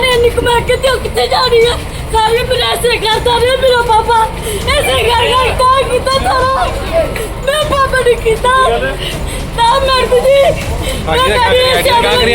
ਕਮਾਈ ਕਮਾ ਕੇ ਤੇ ਉਹ ਕਿੱਥੇ ਜਾਣੀ ਹੈ ਸਾਰੇ ਪ੍ਰੈਸੇ ਕਰਦਾ ਰਿਹਾ ਮੇਰਾ ਪਾਪਾ ਐਸੇ ਕਰ ਕਰ ਤਾਂ ਕੀਤਾ ਸਾਰਾ? ਮੈਂ ਪਾਪਾ ਨੇ ਕੀਤਾ। ਤਾਂ ਮਰਦ ਜੀ ਮੈਂ ਕਰੀ ਕਾਗਰੀ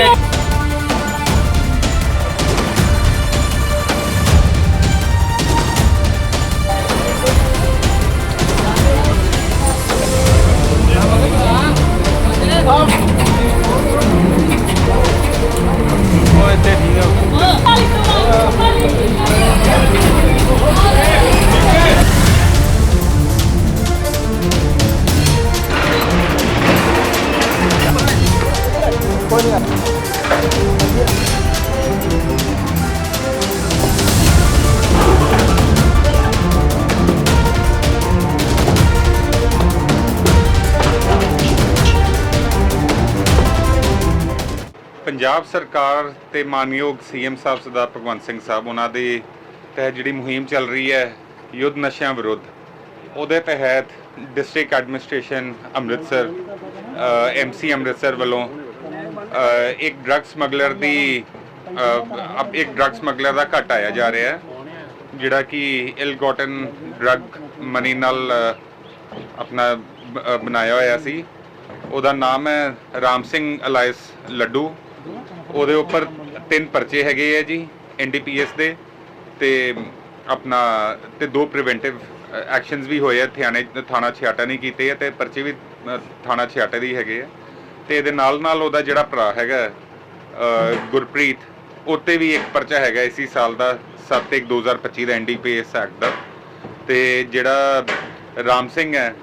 ਪੰਜਾਬ ਸਰਕਾਰ ਤੇ ਮਾਨਯੋਗ ਸੀਐਮ ਸਾਹਿਬ ਸਰਦਾਰ ਭਗਵੰਤ ਸਿੰਘ ਸਾਹਿਬ ਉਹਨਾਂ ਦੇ ਤਹਿਤ ਜਿਹੜੀ ਮੁਹਿੰਮ ਚੱਲ ਰਹੀ ਹੈ ਯੁੱਧ ਨਸ਼ਿਆਂ ਵਿਰੁੱਧ ਉਹਦੇ ਤਹਿਤ district administration Amritsar M C Amritsar ਵੱਲੋਂ ਇੱਕ ਡਰੱਗ ਸਮਗਲਰ ਦੀ ਅ, ਇੱਕ ਡਰੱਗ ਸਮਗਲਰ ਦਾ ਘਟ ਆਇਆ ਜਾ ਰਿਹਾ ਹੈ ਜਿਹੜਾ ਕਿ ਇਲ ਗੋਟਨ ਡਰੱਗ ਮਨੀ ਨਾਲ ਆਪਣਾ ਬਣਾਇਆ ਹੋਇਆ ਸੀ। ਉਹਦਾ ਨਾਮ ਹੈ ਰਾਮ ਸਿੰਘ ਅਲਾਇਸ ਲੱਡੂ। ਉਹਦੇ ਉੱਪਰ ਤਿੰਨ ਪਰਚੇ ਹੈਗੇ ਆ ਜੀ ਐਨਡੀਪੀਐਸ ਦੇ ਤੇ ਆਪਣਾ ਤੇ ਦੋ ਪ੍ਰੀਵੈਂਟਿਵ ਐਕਸ਼ਨਸ ਵੀ ਹੋਏ ਆ ਥਿਆਣੇ ਥਾਣਾ ਛਿਆਟਾ ਨਹੀਂ ਕੀਤੇ ਆ ਤੇ ਪਰਚੇ ਵੀ ਥਾਣਾ ਛਿਆਟਾ ਦੇ ਹੈਗੇ ਆ। ਤੇ ਇਹਦੇ ਨਾਲ ਨਾਲ ਉਹਦਾ ਜਿਹੜਾ ਭਰਾ ਹੈਗਾ ਅ, ਗੁਰਪ੍ਰੀਤ ਉੱਤੇ ਵੀ ਇੱਕ ਪਰਚਾ ਹੈਗਾ ਇਸੀ ਸਾਲ ਦਾ 7 1 2025 ਦਾ ਐਨਡੀਪੀਐਸ ਐਕਟ ਦਾ। ਤੇ ਜਿਹੜਾ ਰਾਮ ਸਿੰਘ ਹੈ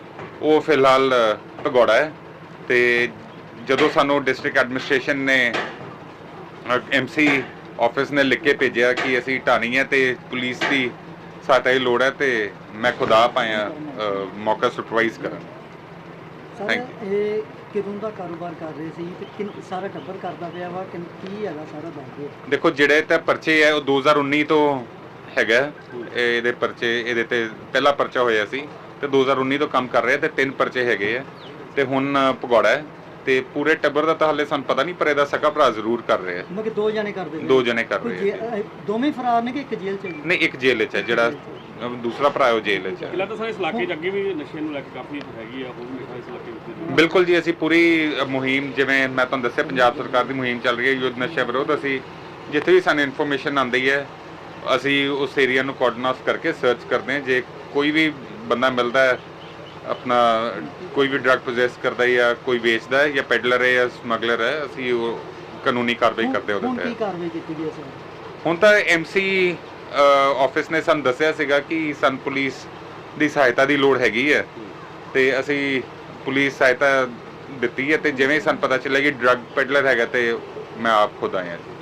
ਉਹ ਫਿਲਹਾਲ ਭਗੌੜਾ ਹੈ। ਤੇ ਜਦੋਂ ਸਾਨੂੰ ਡਿਸਟ੍ਰਿਕਟ ਐਡਮਿਨਿਸਟ੍ਰੇਸ਼ਨ ਨੇ ਐਮਸੀ ਆਫਿਸ ਨੇ ਲਿਖ ਕੇ ਭੇਜਿਆ ਕਿ ਅਸੀਂ ਢਾਣੀ ਹੈ ਤੇ ਪੁਲਿਸ ਦੀ ਸਹਾਇਤਾ ਦੀ ਲੋੜ ਹੈ ਤੇ ਮੈਂ ਖੁਦ ਅ, ਮੌਕਾ ਸੁਪਰਵਾਈਜ਼ ਕਰਨ। ਸਰ Thank ਇਹ ਕਿਦੋਂ ਦਾ ਕਾਰੋਬਾਰ ਕਰ ਰਹੇ ਸੀ ਤੇ ਕਿੰਨ ਸਾਰਾ ਟੱਬਰ ਕਰਦਾ ਪਿਆ ਵਾ? ਕਿੰਨ ਕੀ ਹੈਗਾ ਸਾਰਾ ਦੱਸ ਦਿਓ। ਦੇਖੋ ਜਿਹੜੇ ਤਾਂ ਪਰਚੇ ਹੈ ਉਹ 2019 ਤੋਂ ਹੈਗਾ। ਇਹ ਇਹਦੇ ਪਰਚੇ ਇਹਦੇ ਤੇ ਪਹਿਲਾ ਪਰਚਾ ਹੋਇਆ ਸੀ ਤੇ 2019 ਤੋਂ ਕੰਮ ਕਰ ਰਿਹਾ ਤੇ ਤਿੰਨ ਪਰਚੇ ਹੈਗੇ ਆ। ਤੇ ਹੁਣ ਭਗੌੜਾ ਹੈ। ਤੇ ਪੂਰੇ ਟੱਬਰ ਦਾ ਤਾਂ ਹਾਲੇ ਸਾਨੂੰ ਪਤਾ ਨਹੀਂ ਪਰ ਇਹਦਾ ਸਕਾ ਭਰਾ ਜ਼ਰੂਰ ਕਰ ਰਿਹਾ ਹੈ। ਮੈਂ ਕਿ ਦੋ ਜਣੇ ਕਰਦੇ? ਦੋ ਜਣੇ ਕਰ ਰਹੇ ਅਹ ਦੋਵੇਂ ਫਰਾਰ ਨੇ ਕਿ ਇੱਕ ਜੇਲ੍ਹ ਚ ਹੈ? ਜੀ? ਨਹੀਂ ਇੱਕ ਜੇਲ੍ਹ 'ਚ ਹੈ ਜਿਹੜਾ ਅਹ ਦੂਸਰਾ ਭਰਾ ਹੈ ਉਹ ਜੇਲ੍ਹ 'ਚ ਹੈ। ਪਹਿਲਾਂ ਤਾਂ ਸਾਰੇ ਇਸ ਇਲਾਕੇ 'ਚ ਅੱਗੇ ਵੀ ਨਸ਼ੇ ਨੂੰ ਲੈ ਕੇ ਕਾਫੀ ਹੈਗੀ ਆ ਹੋਰ ਵੀ ਨਸ਼ਾ ਇਸ ਇਲਾਕੇ ਵਿੱਚ ਬਿਲਕੁਲ ਜੀ ਅਸੀਂ ਪੂਰੀ ਅ, ਮੁਹਿੰਮ ਜਿਵੇਂ ਮੈਂ ਤੁਹਾਨੂੰ ਦੱਸਿਆ ਪੰਜਾਬ ਸਰਕਾਰ ਦੀ ਮੁਹਿੰਮ ਚੱਲ ਰਹੀ ਹੈ ਯੁੱਧ ਨਸ਼ਾ ਵਿਰੋਧ ਅਸੀਂ ਜਿੱਥੇ ਵੀ ਸਾਨੂੰ ਇਨਫੋਰਮੇਸ਼ਨ ਆਉਂਦੀ ਹੈ ਅਸੀਂ ਉਸ ਏਰੀਆ ਨੂੰ ਕੋਆਰਡੀਨੇਟ ਕਰਕੇ ਸਰਚ ਕਰਦੇ ਹਾਂ। ਜੇ ਕੋਈ ਵੀ ਬੰਦਾ ਮਿਲਦਾ ਹੈ ਆਪਣਾ ਕੋਈ ਵੀ ਡਰੱਗ ਪੋਜੈਸ ਕਰਦਾ ਹੈ ਜਾਂ ਕੋਈ ਵੇਚਦਾ ਹੈ ਜਾਂ ਪੈਡਲਰ ਹੈ ਜਾਂ ਸਮਗਲਰ ਹੈ ਅਸੀਂ ਉਹ ਕਾਨੂੰਨੀ ਕਾਰਵਾਈ ਕਰਦੇ ਹੁਣ ਉਹਦੇ ਕੀ ਤੇ ਕਾਰਵਾਈ ਕੀਤੀ ਗਈ ਸਰ? ਹੁਣ ਤਾਂ ਐਮਸੀ ਆਫਿਸ ਨੇ ਸਾਨੂੰ ਦੱਸਿਆ ਸੀਗਾ ਕਿ ਸਾਨੂੰ ਪੁਲਿਸ ਦੀ ਸਹਾਇਤਾ ਦੀ ਲੋੜ ਹੈਗੀ ਹੈ ਤੇ ਅਸੀਂ ਪੁਲਿਸ ਸਹਾਇਤਾ ਦਿੱਤੀ ਹੈ ਤੇ ਜਿਵੇਂ ਸਾਨੂੰ ਪਤਾ ਚੱਲਿਆ ਕਿ ਡਰੱਗ ਪੈਡਲਰ ਹੈਗਾ ਤੇ ਮੈਂ ਆਪ ਖੁਦ ਆਇਆ ਜੀ।